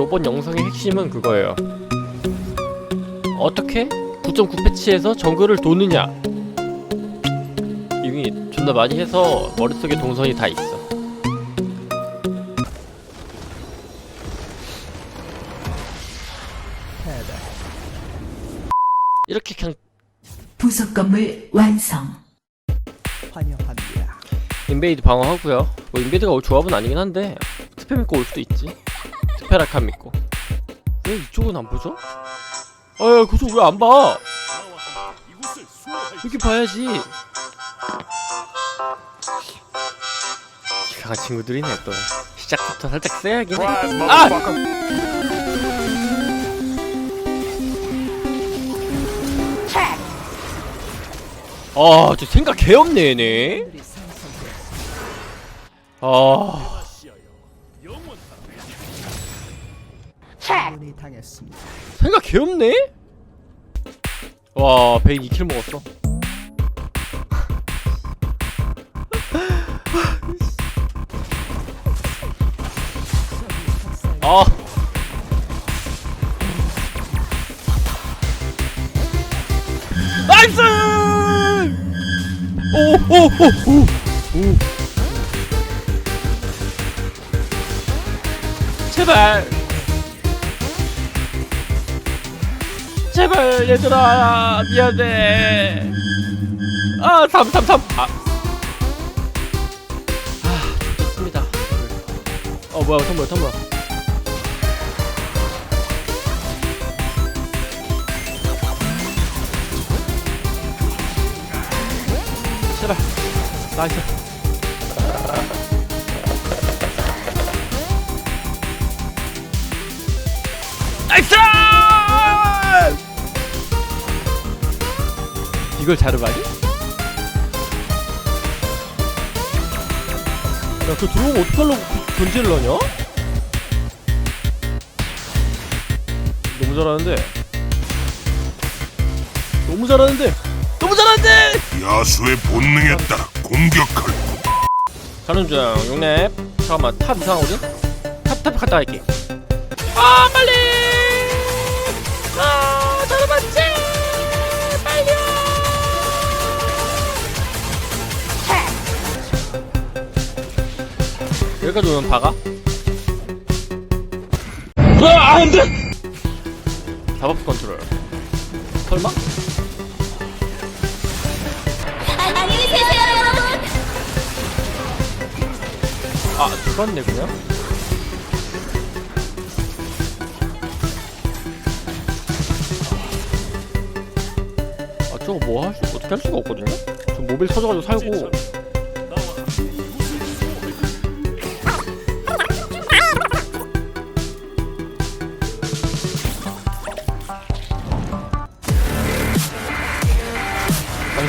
요번 영상의 핵심은 그거예요. 어떻게 9.9 패치에서 정글을 도느냐. 이미 존나 많이 해서 머릿속에 동선이 다 있어. 이렇게 그냥 부속 건물 완성. 환영합니다. 인베이드 방어하고요. 뭐 인베이드가 올 조합은 아니긴 한데 스페 믿고 올 수도 있지. 스페라칸 믿고. 왜 이쪽은 안 보죠? 아야 그쪽 왜 안 봐? 이렇게 봐야지. 강한 친구들이네 또. 시작부터 살짝 세야긴 해. 아! 아, 저 생각 개 없네, 얘네. 아, 이 당했습니다. 생각 개 없네? 와, 102킬 먹었어. 아. 나이스! 오, 오, 오, 오, 오. 제발. 제발 얘들아. 미안해. 아 333. 아. 아 좋습니다. 어 뭐야 선물 선물. 제발. 나이스. 나이스 이걸 자르바니? 야, 그 들어오면 어떡하려고 그 견제를 하냐? 너무 잘하는데. 너무 잘하는데. 너무 잘하는데! 야수의 본능에 따라 공격할 가는 중, 용랩. 잠깐만, 탑 이상하거든? 탑, 탑 갔다 갈게. 아, 빨리! 여기까지 오면 박아? 아, 안 돼! 잡업 컨트롤. 설마? 안녕히 계세요, 여러분. 아, 죽었네, 그냥? 아, 저거 뭐 할 수, 어떻게 할 수가 없거든요? 저 모빌 터져가지고 살고.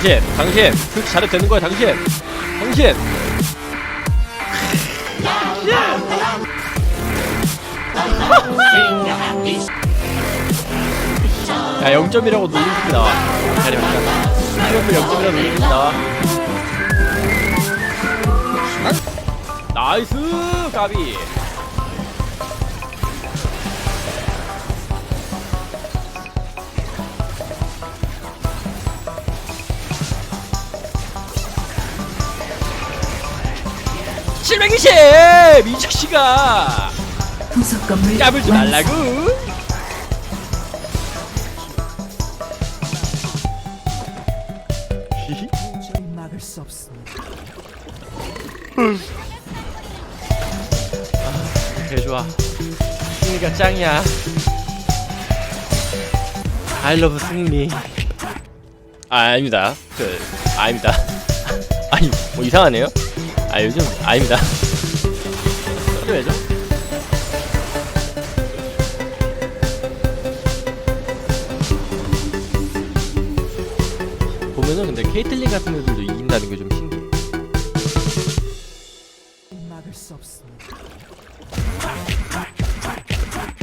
당신, 당신, 그렇게 잘해도 되는 거야, 당신! 당신! 야 0점이라고 놀린 새끼 나와 기다려봐 트러플 0점이라고 놀린 새끼 나와 나이스 가비 칠백이십 이 자식아 부속 건물 까불지 완성. 말라고 도저히 막을 수 없습니다. 개 좋아. 승리가 짱이야. I love 승리. 아, 아닙니다. 그, 아닙니다. 아니, 뭐 이상하네요? 아 요즘 아닙니다. 필요해죠? 보면은 근데 케이틀링 같은 애들도 이긴다는 게 좀 신기해. 막을 수 없어.